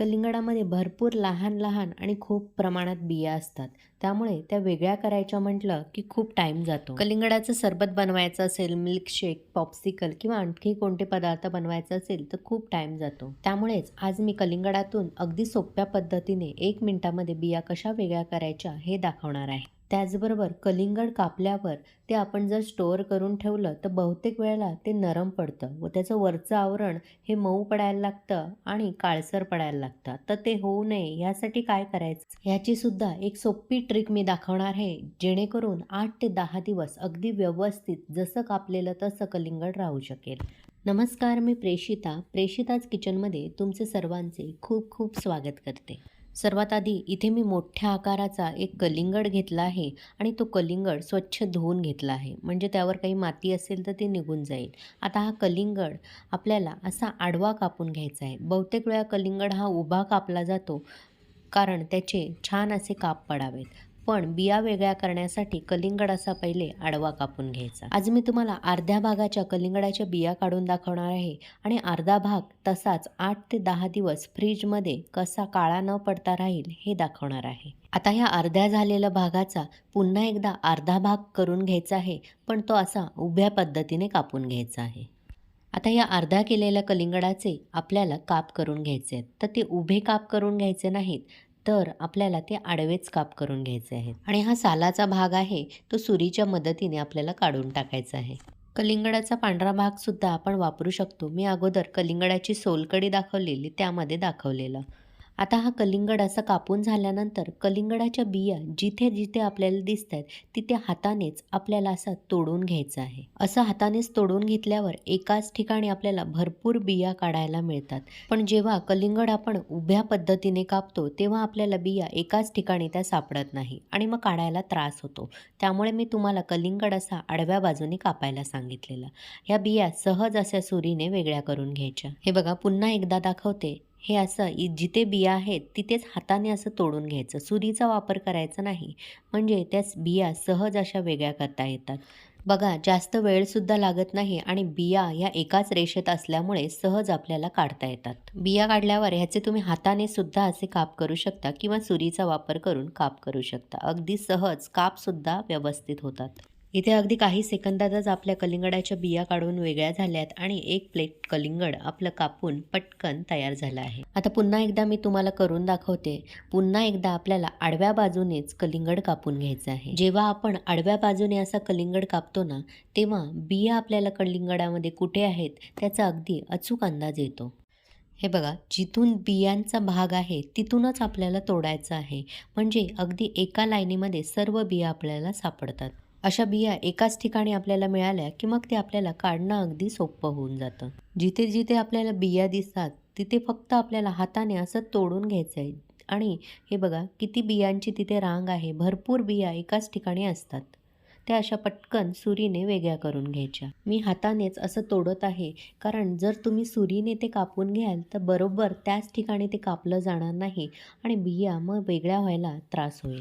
कलिंगडामध्ये भरपूर लहान लहान आणि खूप प्रमाणात बिया असतात. त्यामुळे त्या वेगळ्या करायच्या म्हटलं की खूप टाईम जातो. कलिंगडाचं सरबत बनवायचं असेल मिल्कशेक पॉप्सिकल किंवा आणखी कोणते पदार्थ बनवायचा असेल तर खूप टाईम जातो. त्यामुळेच आज मी कलिंगडातून अगदी सोप्या पद्धतीने एक मिनिटामध्ये बिया कशा वेगळ्या करायच्या हे दाखवणार आहे. त्याचबरोबर कलिंगड कापल्यावर ते आपण जर स्टोअर करून ठेवलं तर बहुतेक वेळेला ते नरम पडतं व त्याचं वरचं आवरण हे मऊ पडायला लागतं आणि काळसर पडायला लागतं. तर ते होऊ नये. यासाठी काय करायचं? ह्याची सुद्धा एक सोपी ट्रिक मी दाखवणार आहे जेणेकरून आठ ते दहा दिवस अगदी व्यवस्थित जसं कापलेलं तसं कलिंगड राहू शकेल. नमस्कार मी प्रेषिता. प्रेषिताच किचनमध्ये तुमचे सर्वांचे खूप खूप स्वागत करते. सर्वात आधी इथे मी मोठ्या आकाराचा एक कलिंगड घेतला आहे आणि तो कलिंगड स्वच्छ धुवून घेतला आहे. म्हणजे त्यावर काही माती असेल तर ती निघून जाईल. आता हा कलिंगड आपल्याला असा आडवा कापून घ्यायचा आहे. बहुतेक वेळा कलिंगड हा उभा कापला जातो कारण त्याचे छान असे काप पडावेत. पण बिया वेगळ्या करण्यासाठी कलिंगड असा पहिले आडवा कापून घ्यायचा. आज मी तुम्हाला अर्ध्या भागाच्या कलिंगडाच्या बिया काढून दाखवणार आहे आणि अर्धा भाग तसाच आठ ते दहा दिवस फ्रीजमध्ये कसा काळा न पडता राहील हे दाखवणार आहे. आता ह्या अर्ध्या झालेल्या भागाचा पुन्हा एकदा अर्धा भाग करून घ्यायचा आहे पण तो असा उभ्या पद्धतीने कापून घ्यायचा आहे. आता या अर्धा केलेल्या कलिंगडाचे आपल्याला काप करून घ्यायचे आहेत. तर ते उभे काप करून घ्यायचे नाहीत तर आपल्याला ते आडवेच काप करून घ्यायचे आहेत. आणि हा सालाचा भाग आहे तो सुरीच्या मदतीने आपल्याला काढून टाकायचा आहे. कलिंगडाचा पांढरा भाग सुद्धा आपण वापरू शकतो. मी अगोदर कलिंगडाची सोलकडी दाखवलेली त्यामध्ये दाखवलेलं. आता हा कलिंगड असा कापून झाल्यानंतर कलिंगडाच्या बिया जिथे जिथे आपल्याला दिसत आहेत तिथे हातानेच आपल्याला असा तोडून घ्यायचा आहे. असं हातानेच तोडून घेतल्यावर एकाच ठिकाणी आपल्याला भरपूर बिया काढायला मिळतात. पण जेव्हा कलिंगड आपण उभ्या पद्धतीने कापतो तेव्हा आपल्याला बिया एकाच ठिकाणी त्या सापडत नाही आणि मग काढायला त्रास होतो. त्यामुळे मी तुम्हाला कलिंगड असा आडव्या बाजूने कापायला सांगितलेला. ह्या बिया सहज अशा सुरीने वेगळ्या करून घ्यायच्या. हे बघा पुन्हा एकदा दाखवते. हे असं इ जिथे बिया आहेत तिथेच हाताने असं तोडून घ्यायचं. सुरीचा वापर करायचा नाही. म्हणजे त्याच बिया सहज अशा वेगळ्या करता येतात. बघा जास्त वेळसुद्धा लागत नाही आणि बिया ह्या एकाच रेषेत असल्यामुळे सहज आपल्याला काढता येतात. बिया काढल्यावर ह्याचे तुम्ही हाताने सुद्धा असे काप करू शकता किंवा सुरीचा वापर करून काप करू शकता. अगदी सहज कापसुद्धा व्यवस्थित होतात. इथे अगदी काही सेकंदातच आपल्या कलिंगडाच्या बिया काढून वेगळ्या झाल्यात आणि एक प्लेट कलिंगड आपलं कापून पटकन तयार झालं आहे. आता पुन्हा एकदा मी तुम्हाला करून दाखवते. पुन्हा एकदा आपल्याला आडव्या बाजूनेच कलिंगड कापून घ्यायचं आहे. जेव्हा आपण आडव्या बाजूने असा कलिंगड कापतो ना तेव्हा बिया आपल्याला कलिंगडामध्ये कुठे आहेत त्याचा अगदी अचूक अंदाज येतो. हे बघा जिथून बियांचा भाग आहे तिथूनच आपल्याला तोडायचं आहे. म्हणजे अगदी एका लाईनीमध्ये सर्व बिया आपल्याला सापडतात. अशा बिया एकाच ठिकाणी आपल्याला मिळाल्या की मग ते आपल्याला काढणं अगदी सोपं होऊन जातं. जिथे जिथे आपल्याला बिया दिसतात तिथे फक्त आपल्याला हाताने असं तोडून घ्यायचं आहे आणि हे बघा किती बियांची तिथे रांग आहे भरपूर बिया एकाच ठिकाणी असतात. त्या अशा पटकन सुरीने वेगळ्या करून घ्यायच्या. मी हातानेच असं तोडत आहे कारण जर तुम्ही सुरीने ते कापून घ्याल तर बरोबर त्याच ठिकाणी ते कापलं जाणार नाही आणि बिया मग वेगळ्या व्हायला त्रास होईल.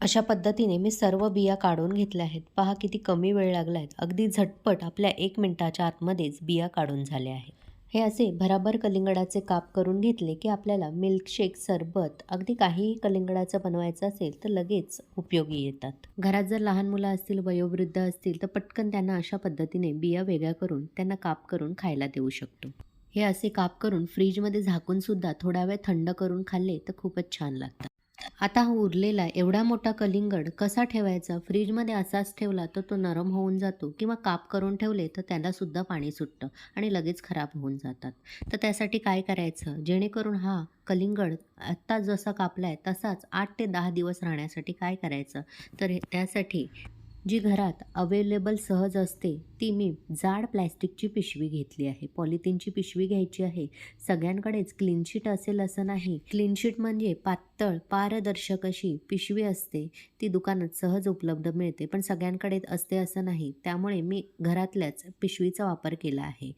अशा पद्धतीने मी सर्व बिया काढून घेतल्या आहेत. पहा किती कमी वेळ लागला आहे अगदी झटपट आपल्या एक मिनटाच्या आतमध्येच बिया काढून झाल्या आहेत. हे असे भराभर कलिंगडाचे काप करून घेतले की आपल्याला मिल्कशेक सरबत अगदी काहीही कलिंगडाचं बनवायचं असेल तर लगेच उपयोगी येतात. घरात जर लहान मुलं असतील वयोवृद्ध असतील तर पटकन त्यांना अशा पद्धतीने बिया वेगळ्या करून त्यांना काप करून खायला देऊ शकतो. हे असे काप करून फ्रीजमध्ये झाकूनसुद्धा थोडा वेळ थंड करून खाल्ले तर खूपच छान लागतात आता हा उरलेला एवढा मोठा कलिंगड कसा ठेवायचा? फ्रीजमध्ये असाच ठेवला तर तो नरम होऊन जातो किंवा काप करून ठेवले तर त्यालासुद्धा पाणी सुटतं आणि लगेच खराब होऊन जातात. तर त्यासाठी काय करायचं? जेणेकरून हा कलिंगड आत्ता जसा कापला आहे तसाच आठ ते दहा दिवस राहण्यासाठी काय करायचं? तर त्यासाठी जी घरात अवेलेबल सहज असते ती मी जाड प्लॅस्टिकची पिशवी घेतली आहे. पॉलिथिनची पिशवी घ्यायची आहे. सगळ्यांकडेच क्लीनशीट असेल असं नाही. क्लीनशीट म्हणजे पातळ पारदर्शक अशी पिशवी असते. ती दुकानात सहज उपलब्ध मिळते पण सगळ्यांकडे असते असं नाही. त्यामुळे मी घरातल्याच पिशवीचा वापर केला आहे.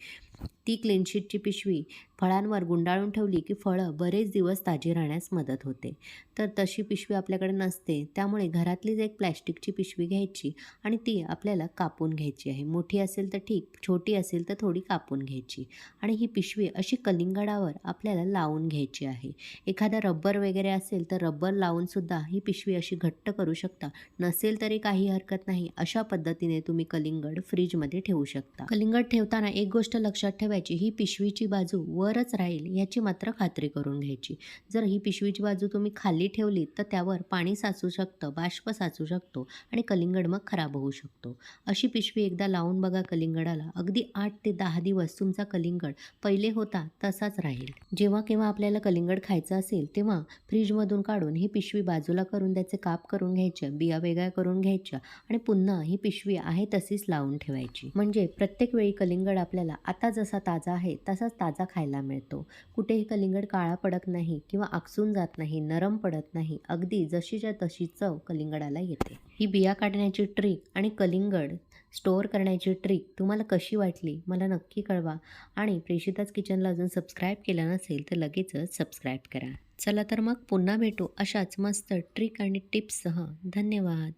ती क्लीनशीटची पिशवी फळांवर गुंडाळून ठेवली की फळं बरेच दिवस ताजी राहण्यास मदत होते. तर तशी पिशवी आपल्याकडे नसते. त्यामुळे घरातलीच एक प्लॅस्टिकची पिशवी घ्यायची आणि ती आपल्याला कापून घ्यायची आहे. मोठी मोठी असेल तर ठीक छोटी असेल तर थोडी कापून घ्यायची. आणि ही पिशवी अशी कलिंगडावर आपल्याला लावून घ्यायची आहे. एखादा रब्बर वगैरे असेल तर रब्बर लावूनसुद्धा ही पिशवी अशी घट्ट करू शकता. नसेल तरी काही हरकत नाही अशा पद्धतीने तुम्ही कलिंगड फ्रीजमध्ये ठेवू शकता. कलिंगड ठेवताना एक गोष्ट लक्षात ठेवायची ही पिशवीची बाजू वरच राहील याची मात्र खात्री करून घ्यायची. जर ही पिशवीची बाजू तुम्ही खाली ठेवली तर त्यावर पाणी साचू शकतं बाष्प साचू शकतो आणि कलिंगड मग खराब होऊ शकतो. अशी पिशवी एकदा लावून लावून बघा कलिंगडाला. अगदी आठ ते दहा दिवस तुमचा कलिंगड पहिले होता तसाच राहील. जेव्हा केव्हा आपल्याला कलिंगड खायचं असेल तेव्हा फ्रीजमधून काढून ही पिशवी बाजूला करून त्याचे काप करून घ्यायच्या बिया वेगळ्या करून घ्यायच्या आणि पुन्हा ही पिशवी आहे तशीच लावून ठेवायची. म्हणजे प्रत्येक वेळी कलिंगड आपल्याला आता जसा ताजा आहे तसाच ताजा खायला मिळतो. कुठेही कलिंगड काळा पडत नाही किंवा आकसून जात नाही नरम पडत नाही अगदी जशीच्या तशी चव कलिंगडाला येते. ही बिया काढण्याची ट्रिक आणि कलिंगड स्टोअर करण्याची ट्रिक तुम्हाला कशी वाटली मला नक्की कळवा. आणि प्रेषिताच किचनला अजून सबस्क्राईब केलं नसेल तर लगेचच सबस्क्राईब करा. चला तर मग पुन्हा भेटू अशाच मस्त ट्रिक आणि टिप्ससह. धन्यवाद.